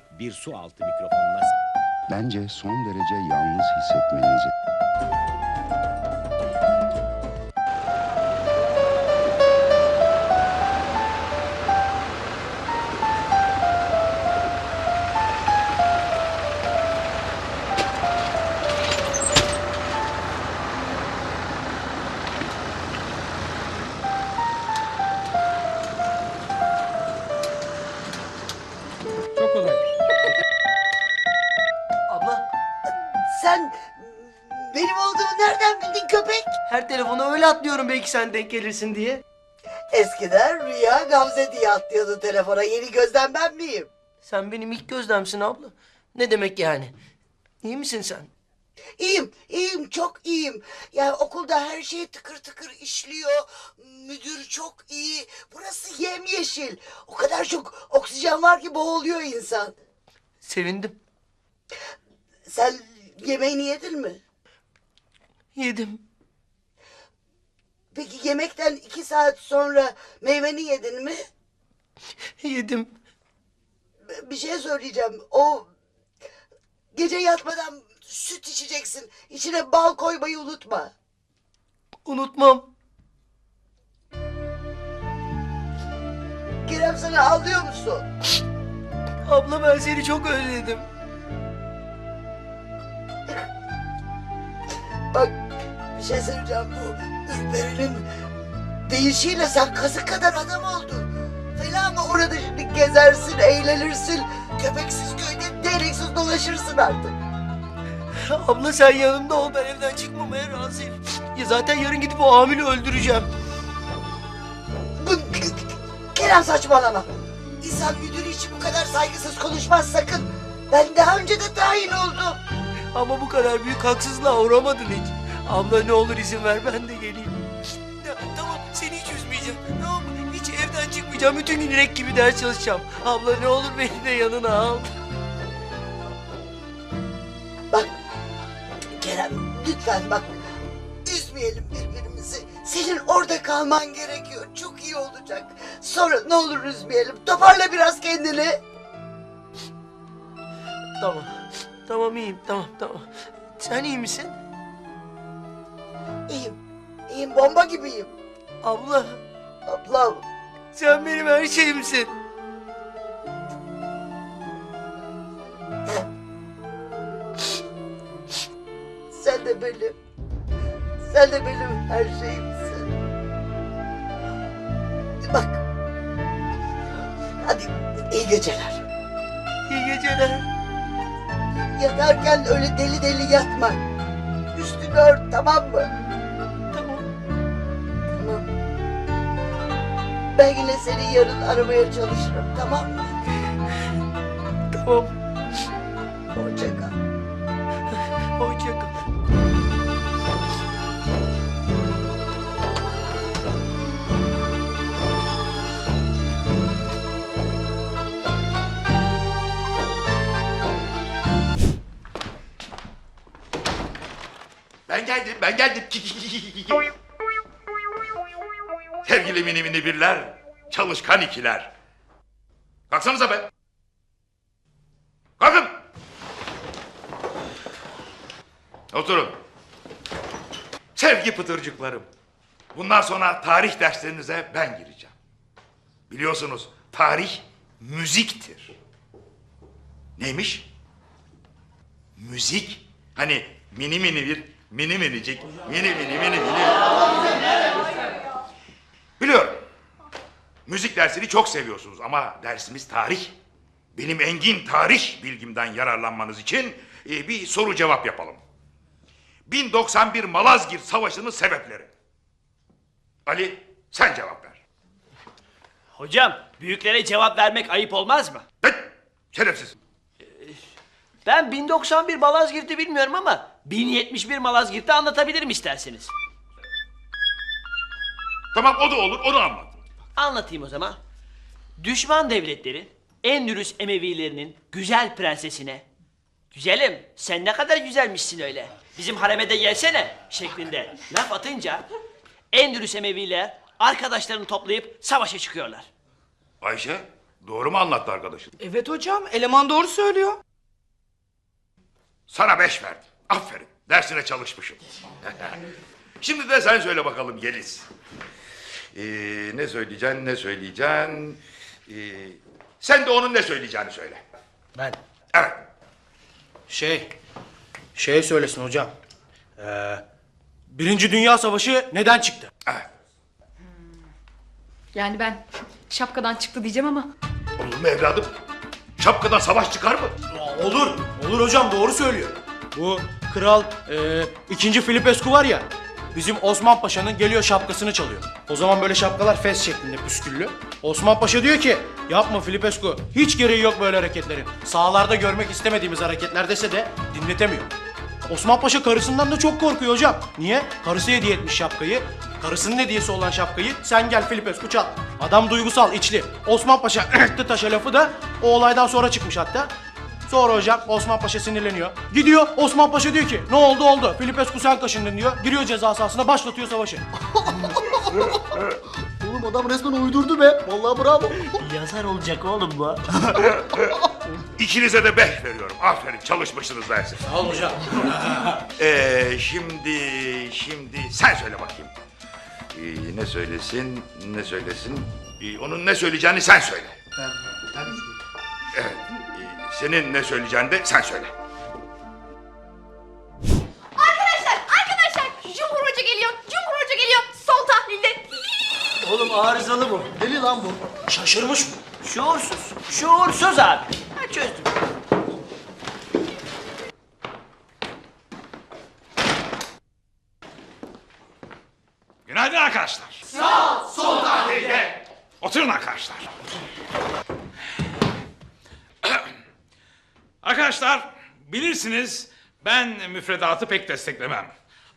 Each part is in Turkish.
ederek bir su altı mikrofonuna Bence son derece yalnız hissetmenizi Her telefona öyle atlıyorum belki sen denk gelirsin diye. Eskiden Rüya Gamze diye atlıyordu telefona. Yeni gözden ben miyim? Sen benim ilk gözlemsin abla. Ne demek yani? İyi misin sen? İyiyim, iyiyim, çok iyiyim. Yani okulda her şey tıkır tıkır işliyor. Müdür çok iyi. Burası yemyeşil. O kadar çok oksijen var ki boğuluyor insan. Sevindim. Sen yemeğini yedin mi? Yedim. Peki yemekten iki saat sonra meyveni yedin mi? Yedim. Bir şey söyleyeceğim. O gece yatmadan süt içeceksin. İçine bal koymayı unutma. Unutmam. Kerem sana ağlıyor musun? Abla ben seni çok özledim. Bak bir şey söyleyeceğim bu Ürperi'nin değişiyle sen kazık kadar adam oldun. Fena mı orada şimdi gezersin, eğlenirsin. Köpeksiz köyde deliksiz dolaşırsın artık. Abla sen yanımda ol ben evden çıkmamaya razıyım. Ya zaten yarın gidip o amili öldüreceğim. Bu, Kerem saçmalama. İnsan müdürü için bu kadar saygısız konuşmaz sakın. Ben daha önce de tayin oldum. Ama bu kadar büyük haksızlığa uğramadın hiç. Abla ne olur izin ver ben de geleyim. Ya, tamam seni hiç üzmeyeceğim. Tamam mı? Hiç evden çıkmayacağım. Bütün gün inek gibi ders çalışacağım. Abla ne olur beni de yanına al. Bak Kerem lütfen bak üzmeyelim birbirimizi. Senin orada kalman gerekiyor. Çok iyi olacak. Sonra ne olur üzmeyelim. Toparla biraz kendini. Tamam. Tamam iyiyim. Tamam tamam. Sen iyi misin? İyiyim. İyiyim bomba gibiyim. Abla Ablam. sen benim her şeyimsin. Sen de benim. Sen de benim her şeyimsin. Bak. Hadi iyi geceler. İyi geceler. Yatarken öyle deli deli yatma. Üstünü ört tamam mı? Ben yine seni yarın aramaya çalışırım tamam mı? Tamam. Hoşça kal. Hoşça kal. Ben geldim, ben geldim. Sevgili mini mini birler, çalışkan ikiler. Kalksanıza be. Kalkın. Oturun. Sevgi pıtırcıklarım. Bundan sonra tarih derslerinize ben gireceğim. Biliyorsunuz tarih müziktir. Neymiş? Müzik. Hani mini mini bir mini minicik mini mini mini mini. Biliyorum. Müzik dersini çok seviyorsunuz ama dersimiz tarih. Benim engin tarih bilgimden yararlanmanız için e, bir soru cevap yapalım. 1091 Malazgirt Savaşı'nın sebepleri. Ali sen cevap ver. Hocam, büyüklere cevap vermek ayıp olmaz mı? Hıt, şerefsiz. Ben 1091 Malazgirt'i bilmiyorum ama 1071 Malazgirt'i anlatabilirim isterseniz. Tamam o da olur onu anlat. Anlatayım o zaman. Düşman devletleri Endülüs Emevilerinin güzel prensesine Güzelim sen ne kadar güzelmişsin öyle. Bizim hareme de gelsene şeklinde laf atınca Endülüs Emeviler arkadaşlarını toplayıp savaşa çıkıyorlar. Ayşe Doğru mu anlattı arkadaşın? Evet hocam eleman doğru söylüyor. Sana beş verdim. Aferin. Dersine çalışmışım. Şimdi de sen söyle bakalım Yeliz. Ee, ne söyleyeceksin, ne söyleyeceksin? Ee, sen de onun ne söyleyeceğini söyle. Ben Evet. şey şey söylesin hocam. Ee, Birinci Dünya Savaşı neden çıktı? evet. Yani ben şapkadan çıktı diyeceğim ama Olur mu evladım? Şapkadan savaş çıkar mı? Aa, Olur. Olur hocam doğru söylüyor. Bu kral e, ikinci Filipescu var ya. Bizim Osman Paşa'nın geliyor şapkasını çalıyor. O zaman böyle şapkalar fes şeklinde püsküllü. Osman Paşa diyor ki yapma Filipescu hiç gereği yok böyle hareketlerin. Sahalarda görmek istemediğimiz hareketler dese de dinletemiyor. Osman Paşa karısından da çok korkuyor hocam. Niye? Karısı hediye etmiş şapkayı. Karısının hediyesi olan şapkayı sen gel Filipescu çal. Adam duygusal, içli. Osman Paşa taşa lafı da o olaydan sonra çıkmış hatta. Sonra hocam Osman Paşa sinirleniyor. Gidiyor Osman Paşa diyor ki ne oldu oldu. Filipescu sen kaşındın diyor. Giriyor ceza sahasına başlatıyor savaşı. Oğlum adam resmen uydurdu be. Vallahi bravo. Yazar olacak oğlum bu. İkinize de beş veriyorum. Aferin çalışmışsınız dersi. Sağ ol hocam. Ee, şimdi, şimdi sen söyle bakayım. Ee, ne söylesin, ne söylesin? Ee, onun ne söyleyeceğini sen söyle. Evet. Senin ne söyleyeceğini de sen söyle. Arkadaşlar arkadaşlar Cumhur Hoca geliyor Cumhur Hoca geliyor Sol tahlilde Oğlum arızalı bu. Deli lan bu. Şaşırmış mı? Şuursuz. Şuursuz abi. Ha çözdüm. Günaydın arkadaşlar. Sağ ol, sol tahlilde. Oturun arkadaşlar. Arkadaşlar bilirsiniz ben müfredatı pek desteklemem.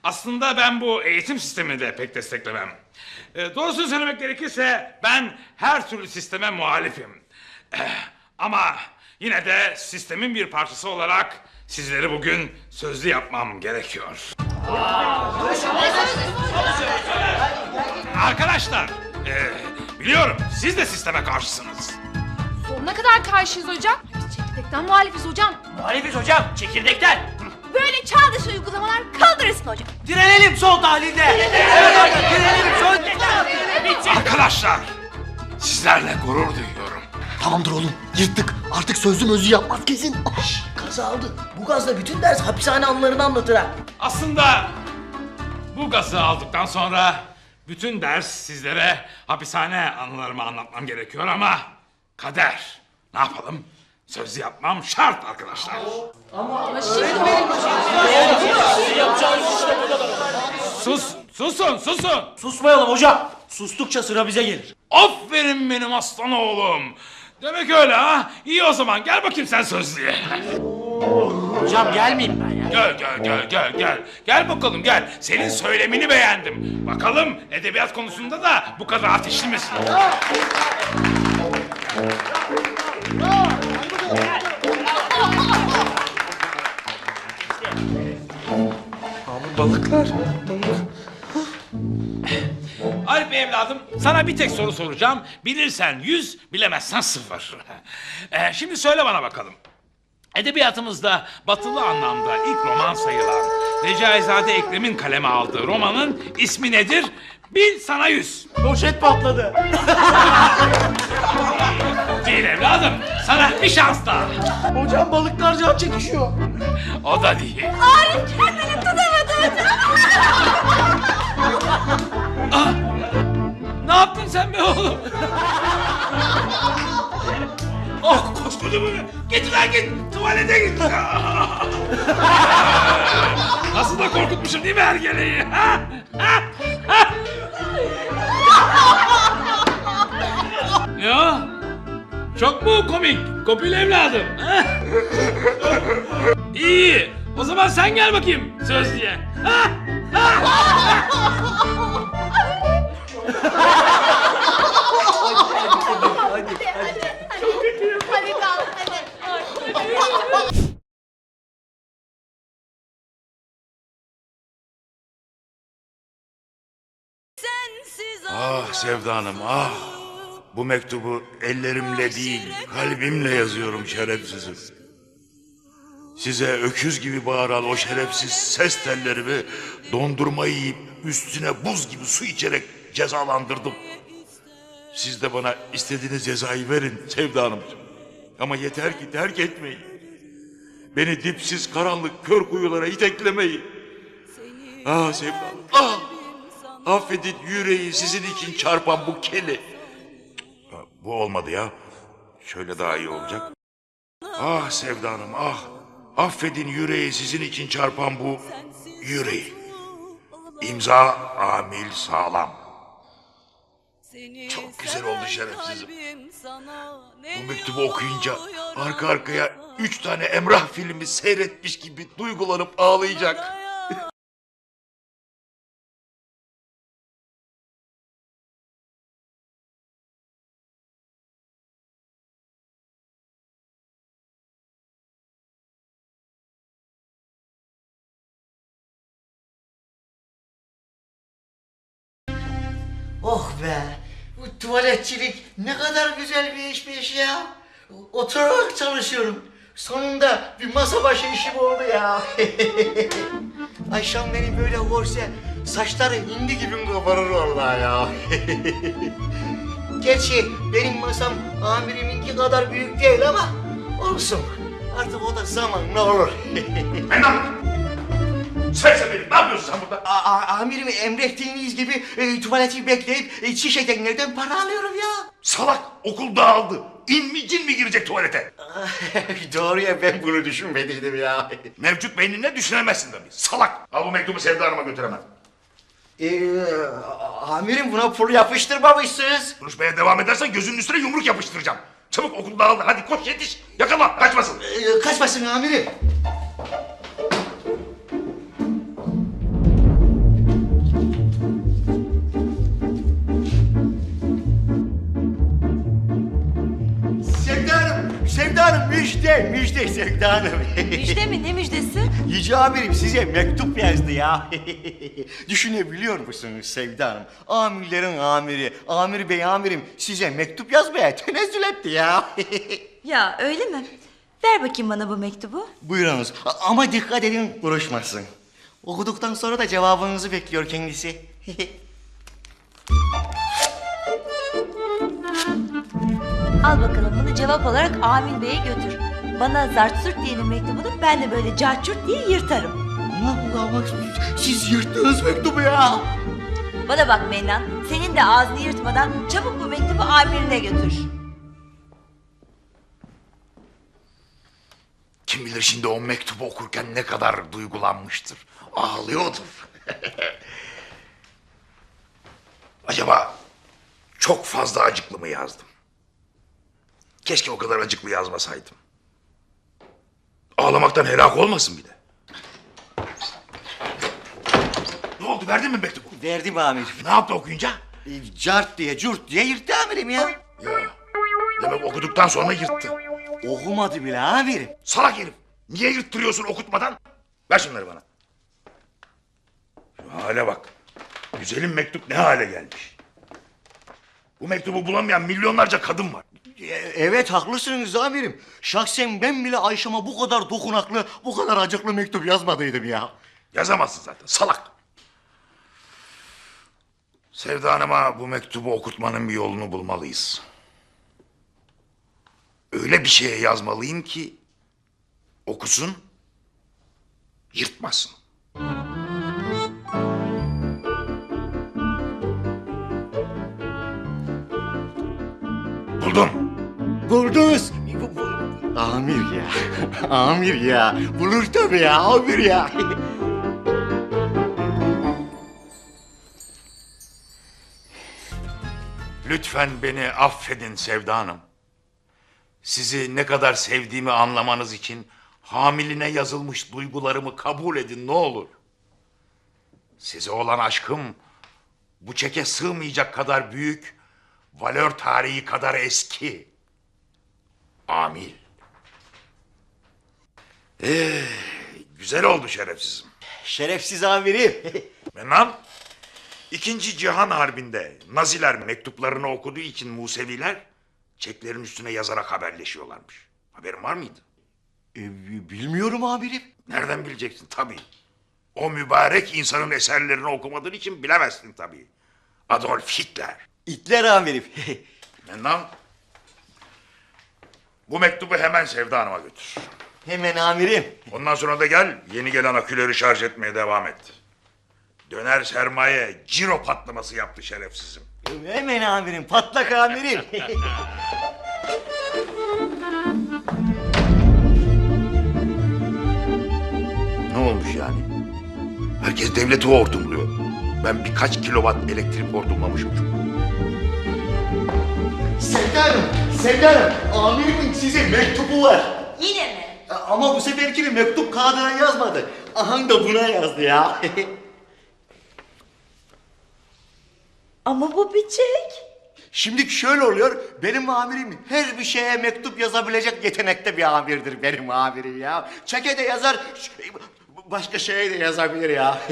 Aslında ben bu eğitim sistemini de pek desteklemem. E, doğrusunu söylemek gerekirse ben her türlü sisteme muhalifim. Eh, ama yine de sistemin bir parçası olarak sizleri bugün sözlü yapmam gerekiyor. Arkadaşlar e, biliyorum siz de sisteme karşısınız. Sonuna kadar karşıyız hocam çekirdekten muhalifiz hocam Muhalifiz hocam. Çekirdekten. Böyle çağ dışı uygulamalar kaldırırsın hocam Direnelim sol tahlilde. Evet hocam direnelim sol Bitsin. Arkadaşlar sizlerle gurur duyuyorum. Tamamdır oğlum. Yırttık. Artık sözlü mözlü yapmaz kesin. Gazı aldı. Bu gazla bütün ders hapishane anılarını anlatır ha. Aslında bu gazı aldıktan sonra bütün ders sizlere hapishane anılarımı anlatmam gerekiyor ama kader. Ne yapalım? Sözlü yapmam şart arkadaşlar. Sus, susun, susun. Susmayalım hocam. Sustukça sıra bize gelir. Aferin benim aslan oğlum. Demek öyle ha? İyi o zaman gel bakayım sen sözlüye. Hocam gelmeyeyim ben ya. Gel gel gel gel gel. Gel bakalım gel. Senin söylemini beğendim. Bakalım edebiyat konusunda da bu kadar ateşli misin? Balıklar. Alp evladım sana bir tek soru soracağım. Bilirsen yüz, bilemezsen sıfır. Ee, şimdi söyle bana bakalım. Edebiyatımızda batılı anlamda ilk roman sayılan Recaizade Ekrem'in kaleme aldığı romanın ismi nedir? Bil sana yüz. Poşet patladı. Değil evladım. Sana bir şans daha. Hocam balıklar can çekişiyor. O da değil. Arif kendini tutamadı Ne yaptın sen be oğlum? oh koskoca böyle. Git lan git. Tuvalete git. Nasıl da korkutmuşum değil mi ergeleyi? Ha? Ha? Ha? ya? Çok mu komik? Kopil evladım. Ha? İyi. O zaman sen gel bakayım söz diye. Ha? Hadi Ah Sevda Hanım ah. Bu mektubu ellerimle değil, kalbimle yazıyorum şerefsizim. Size öküz gibi bağıran o şerefsiz ses tellerimi dondurma yiyip üstüne buz gibi su içerek cezalandırdım. Siz de bana istediğiniz cezayı verin Sevda Hanımcığım. Ama yeter ki terk etmeyin. Beni dipsiz karanlık kör kuyulara iteklemeyin. Ah Sevda Hanım, ah! Affedin yüreği sizin için çarpan bu keli. Bu olmadı ya. Şöyle daha iyi olacak. Ah Sevda Hanım ah. Affedin yüreği sizin için çarpan bu yüreği. İmza Amil Sağlam. Çok güzel oldu şerefsizim. Bu mektubu okuyunca arka arkaya üç tane Emrah filmi seyretmiş gibi duygulanıp ağlayacak. Tuvaletçilik ne kadar güzel bir işmiş ya. Oturarak çalışıyorum. Sonunda bir masa başı işim oldu ya. Ayşem beni böyle görse saçları hindi gibi kabarır vallahi ya. Gerçi benim masam amiriminki kadar büyük değil ama olsun. Artık o da zamanla olur. Mennan! Serseri ne yapıyorsun sen burada? A- a- amirim emrettiğiniz gibi e, tuvaleti bekleyip e, şiş edenlerden para alıyorum ya. Salak okul dağıldı. İn mi cin mi girecek tuvalete? Doğru ya ben bunu düşünmediydim ya. Mevcut beynine düşünemezsin tabii. Salak. Al bu mektubu Sevda Hanım'a götüremem. Ee, amirim buna pul yapıştırmamışsınız. Konuşmaya devam edersen gözünün üstüne yumruk yapıştıracağım. Çabuk okul dağıldı. Hadi koş yetiş. Yakala kaçmasın. Ee, kaçmasın amirim. Müjde, müjde Sevda Hanım. Müjde mi? Ne müjdesi? Yüce amirim size mektup yazdı ya. Düşünebiliyor musunuz Sevda Hanım? Amirlerin amiri, amir bey amirim size mektup yazmaya tenezzül etti ya. Ya öyle mi? Ver bakayım bana bu mektubu. Buyurunuz ama dikkat edin buruşmasın. Okuduktan sonra da cevabınızı bekliyor kendisi. Al bakalım bunu cevap olarak Amil Bey'e götür. Bana zart sürt diyenin mektubunu ben de böyle carçurt diye yırtarım. ama, ama siz yırttınız mektubu ya. Bana bak Mennan, senin de ağzını yırtmadan çabuk bu mektubu amirine götür. Kim bilir şimdi o mektubu okurken ne kadar duygulanmıştır. Ağlıyordur. Acaba çok fazla acıklı mı yazdım? Keşke o kadar acıklı yazmasaydım. Ağlamaktan helak olmasın bir de. Ne oldu verdin mi mektubu? Verdim amirim. Ne yaptı okuyunca? E, Cart diye curt diye yırttı amirim ya. Ya demek okuduktan sonra yırttı. Okumadı bile amirim. Salak herif. Niye yırttırıyorsun okutmadan? Ver şunları bana. Şu hale bak. Güzelim mektup ne hale gelmiş. Bu mektubu bulamayan milyonlarca kadın var. Evet haklısınız amirim. Şahsen ben bile Ayşem'e bu kadar dokunaklı, bu kadar acıklı mektup yazmadıydım ya. Yazamazsın zaten salak. Sevda Hanım'a bu mektubu okutmanın bir yolunu bulmalıyız. Öyle bir şeye yazmalıyım ki okusun, yırtmasın. Buldum. Buldunuz. Bu- bu- Amir ya. Amir ya. Bulur tabii ya. Amir ya. Lütfen beni affedin Sevda Hanım. Sizi ne kadar sevdiğimi anlamanız için hamiline yazılmış duygularımı kabul edin ne olur. Size olan aşkım bu çeke sığmayacak kadar büyük, valör tarihi kadar eski. Amil. Ee, güzel oldu şerefsizim. Şerefsiz amirim. Mennan, İkinci Cihan Harbi'nde Naziler mektuplarını okuduğu için Museviler çeklerin üstüne yazarak haberleşiyorlarmış. Haberin var mıydı? E, bilmiyorum amirim. Nereden bileceksin? Tabii. O mübarek insanın eserlerini okumadığın için bilemezsin tabii. Adolf Hitler. İtler amirim. Mennan. Bu mektubu hemen Sevda Hanım'a götür. Hemen amirim. Ondan sonra da gel yeni gelen aküleri şarj etmeye devam et. Döner sermaye ciro patlaması yaptı şerefsizim. Hemen amirim. Patlak amirim. Ne olmuş yani? Herkes devleti hortumluyor. Ben birkaç kilowatt elektrik hortumlamışım. Sevda Hanım, Sevda Hanım. Amirimin size mektubu var. Yine mi? Ama bu seferkini mektup kağıdına yazmadı. Ahan da buna yazdı ya. Ama bu bir çek. Şimdi şöyle oluyor. Benim amirim her bir şeye mektup yazabilecek yetenekte bir amirdir benim amirim ya. Çeke de yazar, başka şeye de yazabilir ya.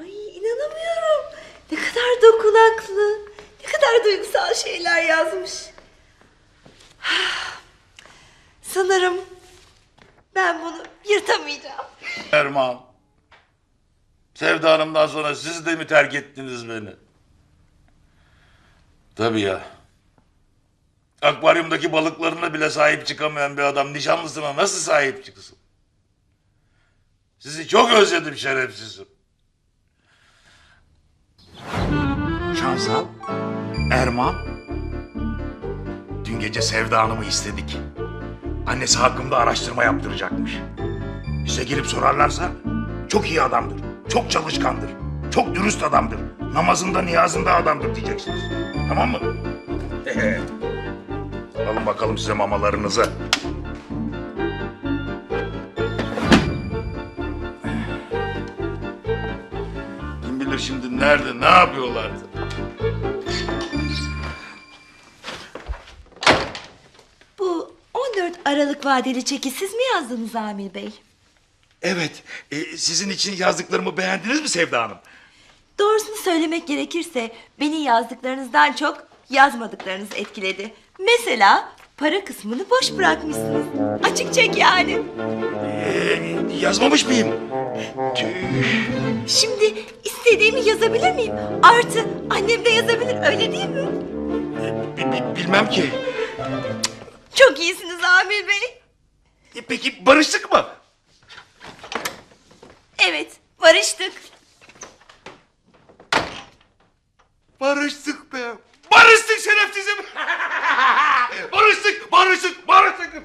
Ay inanamıyorum. Ne kadar dokunaklı. Kadar duygusal şeyler yazmış. Sanırım ben bunu yırtamayacağım. Erman. Sevda Hanım'dan sonra siz de mi terk ettiniz beni? Tabii ya. Akvaryumdaki balıklarına bile sahip çıkamayan bir adam nişanlısına nasıl sahip çıksın? Sizi çok özledim şerefsizim. Şansal, Erman. Dün gece Sevda Hanım'ı istedik. Annesi hakkında araştırma yaptıracakmış. Bize gelip sorarlarsa çok iyi adamdır, çok çalışkandır, çok dürüst adamdır, namazında niyazında adamdır diyeceksiniz. Tamam mı? Alın bakalım size mamalarınızı. Kim bilir şimdi nerede, ne yapıyorlardı? Vadeli çeki siz mi yazdınız Amir Bey? Evet, e, sizin için yazdıklarımı beğendiniz mi Sevda Hanım? Doğrusunu söylemek gerekirse beni yazdıklarınızdan çok yazmadıklarınız etkiledi. Mesela para kısmını boş bırakmışsınız. Açık çek yani. Ee, yazmamış mıyım? Şimdi istediğimi yazabilir miyim? Artı annem de yazabilir öyle değil mi? Bi- bi- bilmem ki. Çok iyisiniz Amir Bey. E, peki barıştık mı? Evet barıştık. Barıştık be. Barıştık şerefsizim. barıştık, barıştık, barıştık.